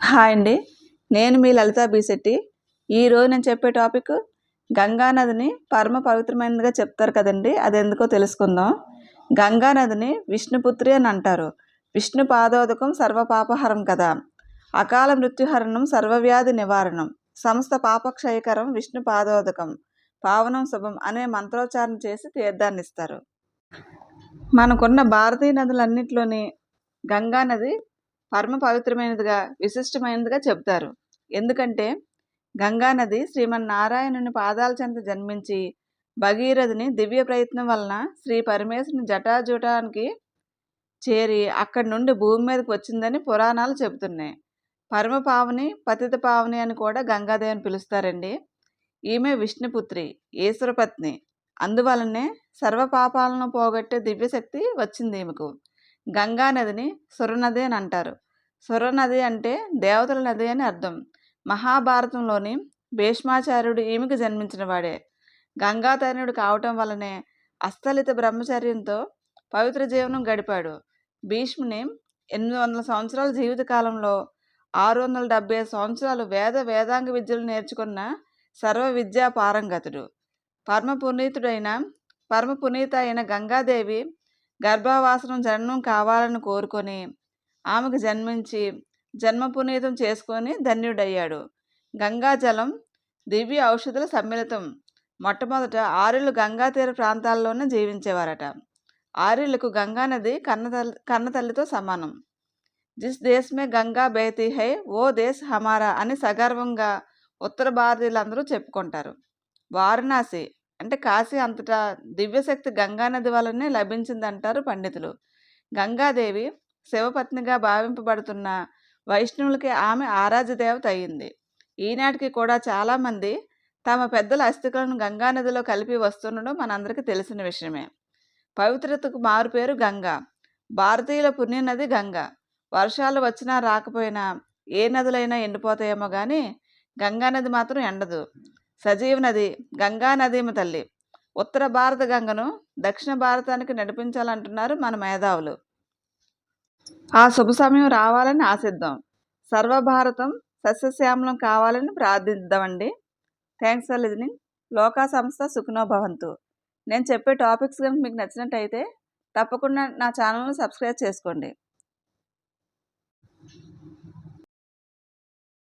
Hi అండి. నేను మీ లలిత బీశెట్టి ఈరోజు నేను చెప్పే టాపిక్ గంగా నదిని పరమ పవిత్రమైనదిగా చెప్తారు కదండి. అది ఎందుకో తెలుసుకుందాం. గంగా నదిని విష్ణుపుత్రి అని అంటారు. విష్ణు పాదోదకం సర్వపాపహరం కదా. అకాల మృత్యుహరణం సర్వవ్యాధి నివారణం. సమస్త పాపక్షయకరం విష్ణు పాదోదకం. పావనం శుభం అనే మంత్రోచ్చారణ చేసి తీర్థాన్ని ఇస్తారు. మనకున్న భారతీయ నదులన్నింటిలోని గంగా నది పరమ పవిత్రమైనదిగా విశిష్టమైనదిగా చెబుతారు. ఎందుకంటే గంగా నది శ్రీమన్నారాయణుని పాదాల చెంత జన్మించి భగీరథుని దివ్య ప్రయత్నం వలన శ్రీ పరమేశ్వరుని జటాజూటానికి చేరి అక్కడి నుండి భూమి మీదకి వచ్చిందని పురాణాలు చెబుతున్నాయి. పరమ పావని పతిత పావని అని కూడా గంగాదేవిని పిలుస్తారండి. ఈమె విష్ణుపుత్రి ఈశ్వరపత్ని. అందువలనే సర్వ పాపాలను పోగొట్టే దివ్యశక్తి వచ్చింది ఈమెకు. గంగా నదిని సురనది అని అంటారు. సురనది అంటే దేవతల నది అని అర్థం. మహాభారతంలోని భీష్మాచార్యుడు ఈమెకు జన్మించిన వాడే. గంగాతరణుడు కావటం వల్లనే అస్థలిత బ్రహ్మచర్యంతో పవిత్ర జీవనం గడిపాడు. భీష్ముని ఎనిమిది వందల సంవత్సరాల జీవితకాలంలో ఆరు వందల డెబ్బై సంవత్సరాలు వేద వేదాంగ విద్యలు నేర్చుకున్న సర్వ విద్యా పారంగతుడు. పరమ పునీతుడైన పరమ పునీత అయిన గంగాదేవి గర్భావాసనం జననం కావాలని కోరుకొని ఆమెకు జన్మించి జన్మ పునీతం చేసుకొని ధన్యుడయ్యాడు. గంగాజలం దివ్య ఔషధుల సమ్మిళితం మొట్టమొదట ఆర్యులు గంగా తీర ప్రాంతాల్లోనే జీవించేవారట. ఆర్యులకు గంగా నది కన్నతల్లి కన్నతల్లితో సమానం. జిస్ దేశమే గంగా బేతి హై ఓ దేశ్ హమారా అని సగర్వంగా ఉత్తర భారతీయులందరూ చెప్పుకుంటారు. వారణాసి అంటే కాశీ అంతటా దివ్యశక్తి గంగానది వలనే లభించిందంటారు పండితులు. గంగాదేవి శివపత్నిగా భావింపబడుతున్న వైష్ణవులకి ఆమె ఆరాధ్య దేవత ఈనాటికి కూడా చాలామంది తమ పెద్దల అస్థికలను గంగానదిలో కలిపి వస్తుండడం మనందరికీ తెలిసిన విషయమే. పవిత్రతకు మారుపేరు గంగా. భారతీయుల పుణ్యనది గంగా. వర్షాలు వచ్చినా రాకపోయినా ఏ నదులైనా ఎండిపోతాయేమో కానీ గంగా నది మాత్రం ఎండదు. సజీవ నది గంగా నదీమ తల్లి. ఉత్తర భారత గంగను దక్షిణ భారతానికి నడిపించాలంటున్నారు మన మేధావులు. ఆ శుభ సమయం రావాలని ఆశిద్దాం. సర్వభారతం సస్యశ్యామలం కావాలని ప్రార్థిద్దామండి. Thanks for listening. లోకా సంస్థ సుఖనో భవంతు. నేను చెప్పే టాపిక్స్ కనుక మీకు నచ్చినట్టయితే తప్పకుండా నా ఛానల్ను సబ్స్క్రైబ్ చేసుకోండి.